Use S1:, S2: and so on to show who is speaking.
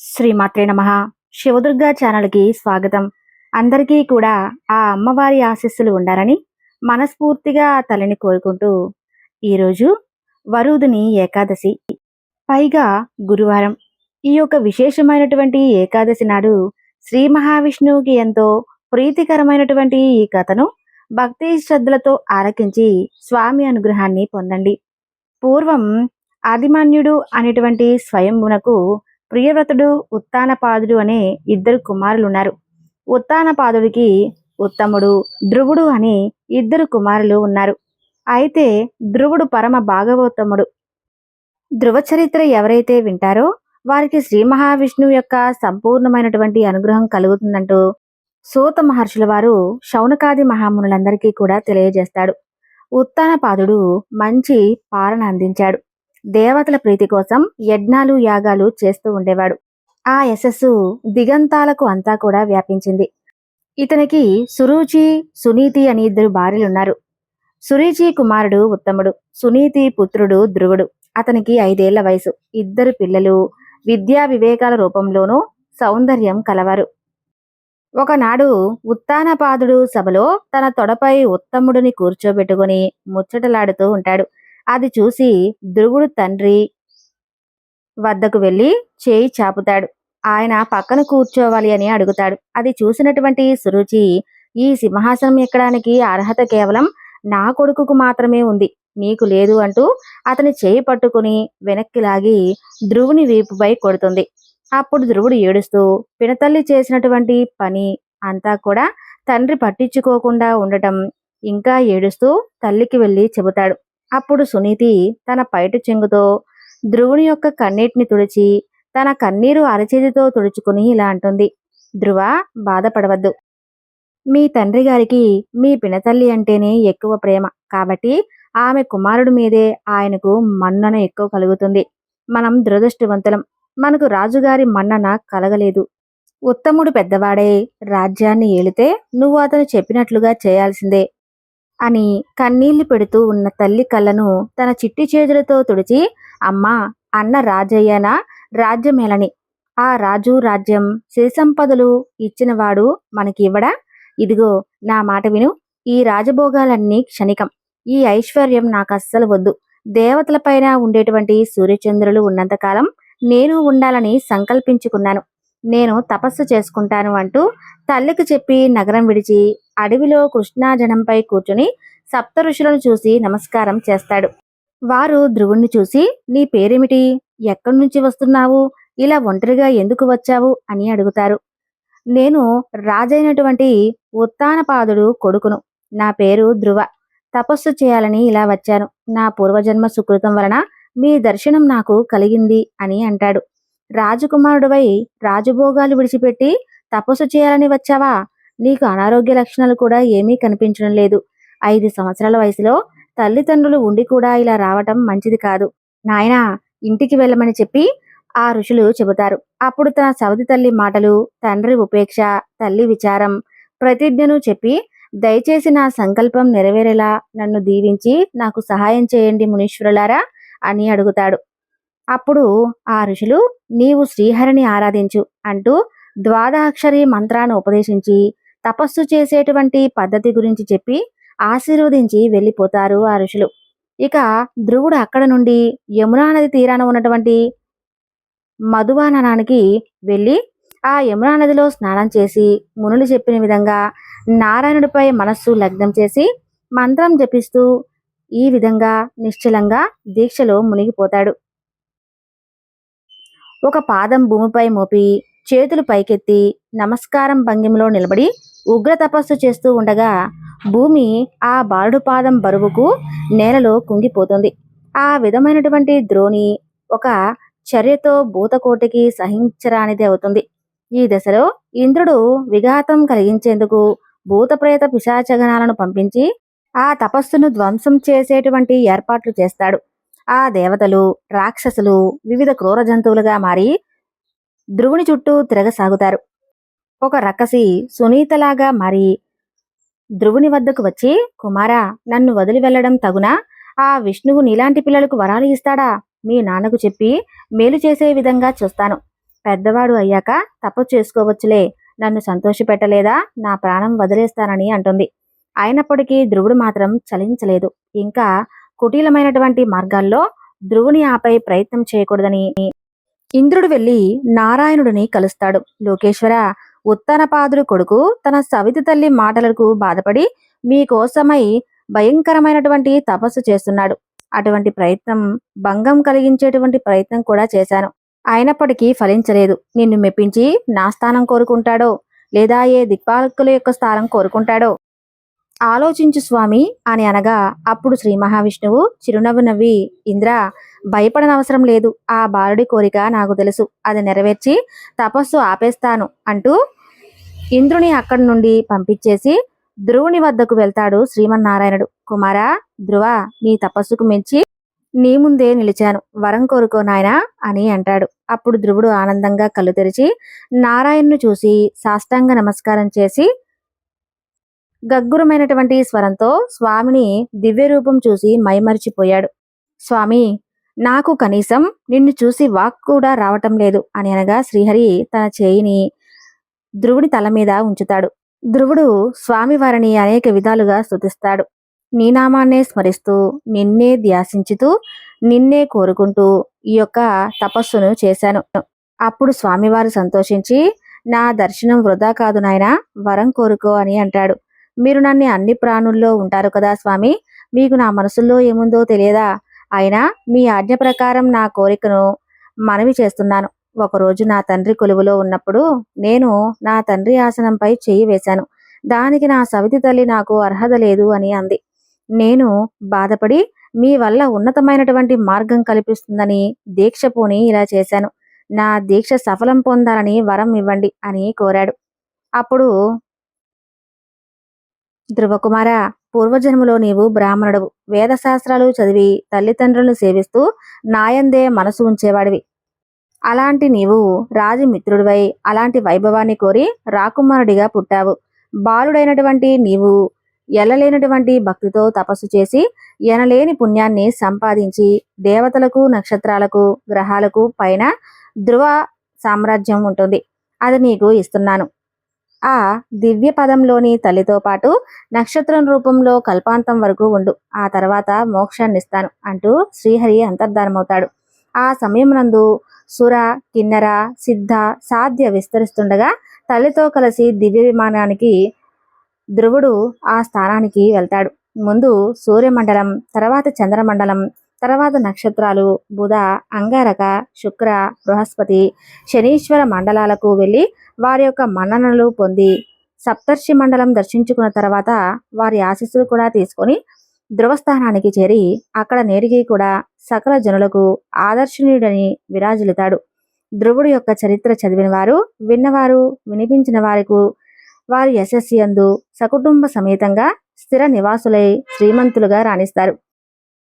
S1: శ్రీమాత్రే నమ. శివదుర్గా ఛానల్కి స్వాగతం. అందరికీ కూడా ఆ అమ్మవారి ఆశీస్సులు ఉండాలని మనస్ఫూర్తిగా ఆ తల్లిని కోరుకుంటూ ఈరోజు వరుదుని ఏకాదశి. పైగా గురువారం. ఈ యొక్క విశేషమైనటువంటి ఏకాదశి నాడు శ్రీ మహావిష్ణువుకి ఎంతో ప్రీతికరమైనటువంటి ఈ కథను భక్తి శ్రద్ధలతో ఆలకించి స్వామి అనుగ్రహాన్ని పొందండి. పూర్వం ఆదిమాన్యుడు అనేటువంటి స్వయంభునకు ప్రియవ్రతుడు ఉత్తానపాదుడు అనే ఇద్దరు కుమారులు ఉన్నారు ఉత్తానపాదుడికి ఉత్తముడు ధ్రువుడు అని ఇద్దరు కుమారులు ఉన్నారు. అయితే ధ్రువుడు పరమ భాగవోత్తముడు. ధ్రువ చరిత్ర ఎవరైతే వింటారో వారికి శ్రీ మహావిష్ణువు యొక్క సంపూర్ణమైనటువంటి అనుగ్రహం కలుగుతుందంటూ సూత మహర్షుల వారు శౌనకాది మహామునులందరికీ కూడా తెలియజేస్తాడు. ఉత్తానపాదుడు మంచి పాలన అందించాడు. దేవతల ప్రీతి కోసం యజ్ఞాలు యాగాలు చేస్తూ ఉండేవాడు. ఆ యశస్సు దిగంతాలకు అంతా కూడా వ్యాపించింది. ఇతనికి సురుచి సునీతి అని ఇద్దరు భార్యలున్నారు. సురీచి కుమారుడు ఉత్తముడు సునీతి పుత్రుడు ధ్రువుడు. అతనికి ఐదేళ్ళ వయసు. ఇద్దరు పిల్లలు. విద్యా వివేకాల రూపంలోనూ సౌందర్యం కలవారు. ఒకనాడు ఉత్తానపాదుడు సభలో తన తొడపై ఉత్తముడిని కూర్చోబెట్టుకుని ముచ్చటలాడుతూ ఉంటాడు. అది చూసి ధ్రువుడు తండ్రి వద్దకు వెళ్ళి చేయి చాపుతాడు. ఆయన పక్కన కూర్చోవాలి అని అడుగుతాడు. అది చూసినటువంటి సురుచి ఈ సింహాసనం ఎక్కడానికి అర్హత కేవలం నా కొడుకుకు మాత్రమే ఉంది. నీకు లేదు అంటూ అతని చేయి పట్టుకుని వెనక్కి లాగి ధ్రువుని వీపుపై కొడుతుంది. అప్పుడు ధ్రువుడు ఏడుస్తూ పినతల్లి చేసినటువంటి పని అంతా కూడా తండ్రి పట్టించుకోకుండా ఉండటం ఇంకా ఏడుస్తూ తల్లికి వెళ్ళి చెబుతాడు. అప్పుడు సునీతి తన పైట చెంగుతో ధ్రువుని యొక్క కన్నీటిని తుడిచి తన కన్నీరు అరచేతితో తుడుచుకుని ఇలా అంటుంది. ధ్రువ బాధపడవద్దు. మీ తండ్రి గారికి మీ పినతల్లి అంటేనే ఎక్కువ ప్రేమ. కాబట్టి ఆమె కుమారుడి మీదే ఆయనకు మన్నన ఎక్కువ కలుగుతుంది. మనం దురదృష్టవంతులం. మనకు రాజుగారి మన్నన కలగలేదు. ఉత్తముడు పెద్దవాడే రాజ్యాన్ని ఏలితే నువ్వు అతను చెప్పినట్లుగా చేయాల్సిందే. అని కన్నీళ్ళు పెడుతూ ఉన్న తల్లి కళ్ళను తన చిట్టి చేతులతో తుడిచి అమ్మా అన్న రాజయ్యన? రాజ్యమేలని ఆ రాజు రాజ్యం సిరిసంపదలు ఇచ్చినవాడు మనకి ఇవ్వడా ఇదిగో నా మాట విను. ఈ రాజభోగాలన్నీ క్షణికం. ఈ ఐశ్వర్యం నాకు అస్సలు వద్దు. దేవతలపైన ఉండేటువంటి సూర్యచంద్రులు ఉన్నంతకాలం నేను ఉండాలని సంకల్పించుకున్నాను. నేను తపస్సు చేసుకుంటాను అంటూ తల్లికి చెప్పి నగరం విడిచి అడవిలో కృష్ణాజనంపై కూర్చుని సప్త ఋషులను చూసి నమస్కారం చేస్తాడు. వారు ధ్రువుణ్ణి చూసి నీ పేరేమిటి? ఎక్కడి నుంచి వస్తున్నావు? ఇలా ఒంటరిగా ఎందుకు వచ్చావు? అని అడుగుతారు. నేను రాజైనటువంటి ఉత్తానపాదుడు కొడుకును. నా పేరు ధ్రువ. తపస్సు చేయాలని ఇలా వచ్చాను. నా పూర్వజన్మ సుకృతం వలన మీ దర్శనం నాకు కలిగింది అని అంటాడు. రాజకుమారుడివై రాజభోగాలు విడిచిపెట్టి తపస్సు చేయాలని వచ్చావా? నీకు అనారోగ్య లక్షణాలు కూడా ఏమీ కనిపించడం లేదు. ఐదు సంవత్సరాల వయసులో తల్లిదండ్రులు ఉండి కూడా ఇలా రావటం మంచిది కాదు. నాయనా ఇంటికి వెళ్ళమని చెప్పి ఆ ఋషులు చెబుతారు. అప్పుడు తన సవతి తల్లి మాటలు తండ్రి ఉపేక్ష తల్లి విచారం ప్రతిజ్ఞను చెప్పి దయచేసి నా సంకల్పం నెరవేరేలా నన్ను దీవించి నాకు సహాయం చేయండి మునీశ్వరులారా అని అడుగుతాడు. అప్పుడు ఆ ఋషులు నీవు శ్రీహరిని ఆరాధించు అంటూ ద్వాదాక్షరి మంత్రాన్ని ఉపదేశించి తపస్సు చేసేటువంటి పద్ధతి గురించి చెప్పి ఆశీర్వదించి వెళ్ళిపోతారు ఆ ఋషులు. ఇక ధ్రువుడు అక్కడ నుండి యమునా నది తీరాన ఉన్నటువంటి మధువాననానికి వెళ్ళి ఆ యమునా నదిలో స్నానం చేసి మునులు చెప్పిన విధంగా నారాయణుడిపై మనస్సు లగ్నం చేసి మంత్రం జపిస్తూ ఈ విధంగా నిశ్చలంగా దీక్షలో మునిగిపోతాడు. ఒక పాదం భూమిపై మోపి చేతులు పైకెత్తి నమస్కారం భంగిమలో నిలబడి ఉగ్ర తపస్సు చేస్తూ ఉండగా భూమి ఆ బాలుడు పాదం బరువుకు నేలలో కుంగిపోతుంది. ఆ విధమైనటువంటి ద్రోణి ఒక చర్యతో భూతకోటికి సహించరానిది అవుతుంది. ఈ దశలో ఇంద్రుడు విఘాతం కలిగించేందుకు భూతప్రేత పిశాచగణాలను పంపించి ఆ తపస్సును ధ్వంసం చేసేటువంటి ఏర్పాట్లు చేస్తాడు. ఆ దేవతలు రాక్షసులు వివిధ క్రూర జంతువులుగా మారి ధ్రువుని చుట్టూ తిరగసాగుతారు. ఒక రక్కసి సునీతలాగా మారి ధ్రువుని వద్దకు వచ్చి కుమారా నన్ను వదిలి వెళ్ళడం తగునా? ఆ విష్ణువు నీలాంటి పిల్లలకు వరాలు ఇస్తాడా? మీ నాన్నకు చెప్పి మేలు చేసే విధంగా చూస్తాను. పెద్దవాడు అయ్యాక తప్పు చేసుకోవచ్చులే. నన్ను సంతోషపెట్టలేదా నా ప్రాణం వదిలేస్తానని అంటుంది. అయినప్పటికీ ధ్రువుడు మాత్రం చలించలేదు. ఇంకా కుటీలమైనటువంటి మార్గాల్లో ధ్రువుని ఆపై ప్రయత్నం చేయకూడదని ఇంద్రుడు వెళ్ళి నారాయణుడిని కలుస్తాడు. లోకేశ్వర ఉత్తనపాదుడు కొడుకు తన సవితి తల్లి మాటలకు బాధపడి మీకోసమై భయంకరమైనటువంటి తపస్సు చేస్తున్నాడు. అటువంటి ప్రయత్నం భంగం కలిగించేటువంటి ప్రయత్నం కూడా చేశాను. అయినప్పటికీ ఫలించలేదు. నిన్ను మెప్పించి నా స్థానం కోరుకుంటాడో లేదా ఏ దిక్పాలకుల యొక్క స్థానం కోరుకుంటాడో ఆలోచించు స్వామి అని అనగా అప్పుడు శ్రీ మహావిష్ణువు చిరునవ్వు నవ్వి ఇంద్ర భయపడనవసరం లేదు. ఆ బాలుడి కోరిక నాకు తెలుసు. అది నెరవేర్చి తపస్సు ఆపేస్తాను అంటూ ఇంద్రుని అక్కడి నుండి పంపించేసి ధ్రువుని వద్దకు వెళ్తాడు శ్రీమన్నారాయణుడు. కుమారా ధ్రువ నీ తపస్సుకు మించి నీ ముందే నిలిచాను. వరం కోరుకో నాయనా అని అంటాడు. అప్పుడు ధ్రువుడు ఆనందంగా కళ్ళు తెరిచి నారాయణ్ను చూసి సాష్టాంగ నమస్కారం చేసి గగ్గురమైనటువంటి స్వరంతో స్వామిని దివ్య రూపం చూసి మైమరిచిపోయాడు. స్వామి నాకు కనీసం నిన్ను చూసి వాక్ కూడా రావటం లేదు అని అనగా శ్రీహరి తన చేయిని ధ్రువుడి తల మీద ఉంచుతాడు. ధ్రువుడు స్వామివారిని అనేక విధాలుగా స్థుతిస్తాడు నీ నామాన్నే స్మరిస్తూ నిన్నే ధ్యాసించుతూ నిన్నే కోరుకుంటూ ఈ యొక్క తపస్సును చేశాను. అప్పుడు స్వామివారు సంతోషించి నా దర్శనం వృధా కాదు నాయన వరం కోరుకో అని అంటాడు. మీరు నన్ను అన్ని ప్రాణుల్లో ఉంటారు కదా స్వామి? మీకు నా మనసులో ఏముందో తెలియదా? అయినా మీ ఆజ్ఞ ప్రకారం నా కోరికను మనవి చేస్తున్నాను. ఒకరోజు నా తండ్రి కొలువులో ఉన్నప్పుడు నేను నా తండ్రి ఆసనంపై చేయి వేశాను. దానికి నా సవితి తల్లి నాకు అర్హత లేదు అని అంది. నేను బాధపడి మీ వల్ల ఉన్నతమైనటువంటి మార్గం కల్పిస్తుందని దీక్ష పోని ఇలా చేశాను. నా దీక్ష సఫలం పొందాలని వరం ఇవ్వండి అని కోరాడు. అప్పుడు ధ్రువకుమార పూర్వజన్మలో నీవు బ్రాహ్మణుడవు. వేదశాస్త్రాలు చదివి తల్లిదండ్రులను సేవిస్తూ నాయందే మనసు ఉంచేవాడివి. అలాంటి నీవు రాజమిత్రుడివై అలాంటి వైభవాన్ని కోరి రాకుమారుడిగా పుట్టావు. బాలుడైనటువంటి నీవు ఎల్లలేనటువంటి భక్తితో తపస్సు చేసి ఎనలేని పుణ్యాన్ని సంపాదించి దేవతలకు నక్షత్రాలకు గ్రహాలకు పైన ధ్రువ సామ్రాజ్యం ఉంటుంది. అది నీకు ఇస్తున్నాను. ఆ దివ్య పదంలోని తల్లితో పాటు నక్షత్రం రూపంలో కల్పాంతం వరకు ఉండు. ఆ తర్వాత మోక్షాన్నిస్తాను అంటూ శ్రీహరి అంతర్ధానమవుతాడు. ఆ సమయం నందు సుర కిన్నెర సిద్ధ సాధ్య విస్తరిస్తుండగా తల్లితో కలిసి దివ్య విమానానికి ధ్రువుడు ఆ స్థానానికి వెళ్తాడు. ముందు సూర్యమండలం తర్వాత చంద్రమండలం తర్వాత నక్షత్రాలు బుధ అంగారక శుక్ర బృహస్పతి శనీశ్వర మండలాలకు వెళ్ళి వారి యొక్క మన్ననలు పొంది సప్తర్షి మండలం దర్శించుకున్న తర్వాత వారి ఆశీస్సులు కూడా తీసుకొని ధ్రువస్థానానికి చేరి అక్కడ నేటికి కూడా సకల జనులకు ఆదర్శనీయుడని విరాజిల్లుతాడు. ధ్రువుడు యొక్క చరిత్ర చదివిన వారు విన్నవారు వినిపించిన వారికి వారి యశస్సు సకుటుంబ సమేతంగా స్థిర నివాసులై శ్రీమంతులుగా రాణిస్తారు.